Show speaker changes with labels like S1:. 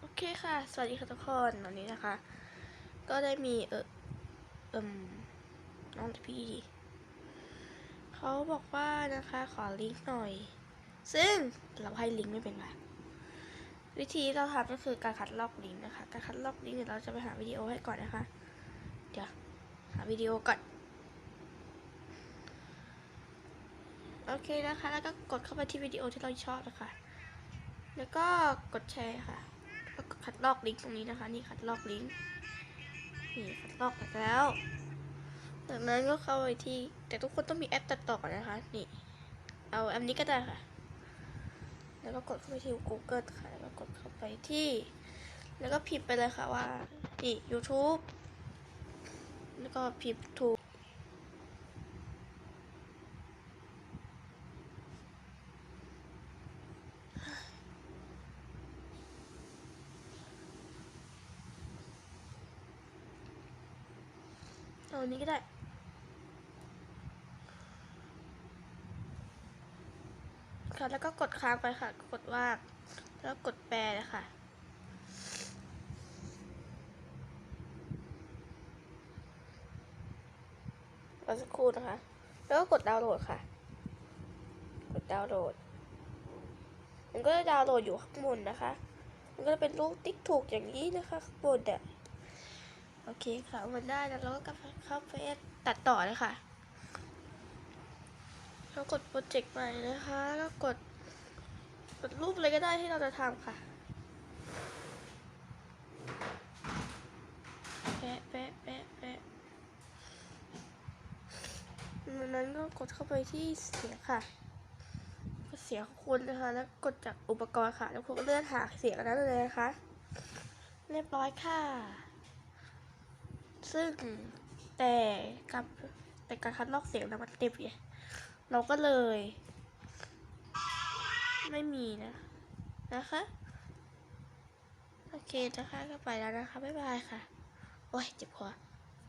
S1: โอเคค่ะ สวัสดีค่ะทุกคนวันนี้นะคะ ก็ได้มีเออเอิมน้องพี่ดิเขาบอกว่านะคะขอลิงก์หน่อย ซึ่งเราให้ลิงก์ไม่เป็นค่ะ วิธีเราทำก็คือการคัดลอกลิงก์นะคะ การคัดลอกลิงก์เดี๋ยวเราจะไปหาวิดีโอให้ก่อนนะคะ เดี๋ยวหาวิดีโอก่อนโอเคนะคะ แล้วก็กดเข้าไปที่วิดีโอที่เราชอบนะคะ แล้วก็กดแชร์ค่ะแล้วก็คัดลอกลิงก์ตรงนี้นะคะ นี่คัดลอกลิงก์นี่คัดลอกไปแล้ว จากนั้นก็เข้าไปที่ แต่ทุกคนต้องมีแอปตัดต่อก่อนนะคะ นี่ เอาแอปนี้ก็ได้ค่ะ แล้วก็กดเข้าไปที่ Google ค่ะ แล้วก็กดเข้าไปที่ แล้วก็พิมพ์ไปเลยค่ะว่า นี่ YouTube แล้วก็พิมพ์ถู เอาอันนี้ก็ได้ ค่ะแล้วก็กดค้างไปค่ะ กดว่าแล้วกดแปลเลยค่ะรอสักครู่นะคะ แล้วก็กดดาวน์โหลดค่ะ กดดาวน์โหลด มันก็จะดาวน์โหลดอยู่ข้างบนนะคะ มันก็จะเป็นรูปติ๊กถูกอย่างนี้นะคะข้างบนอะ โอเคค่ะมันได้แล้วเราก็เข้าไปตัดต่อเลยค่ะแล้วกดโปรเจกต์ใหม่นะคะ แล้วกดกดรูปอะไรก็ได้ที่เราจะทำค่ะแปะแปะแปะแปะจากนั้นก็กดเข้าไปที่เสียงค่ะกดเสียงของคุณนะคะ แล้วกดจากอุปกรณ์ค่ะ แล้วคุณก็เลื่อนหาเสียงนั้นเลยนะคะ เรียบร้อยค่ะ ซึ่งแต่กับแต่การคัดลอกเสียงนะมันเต็มไงเราก็เลย ไม่มีนะ นะคะ โอเคนะคะก็ไปแล้วนะคะ บ๊ายบายค่ะ โอ้ยเจ็บคอ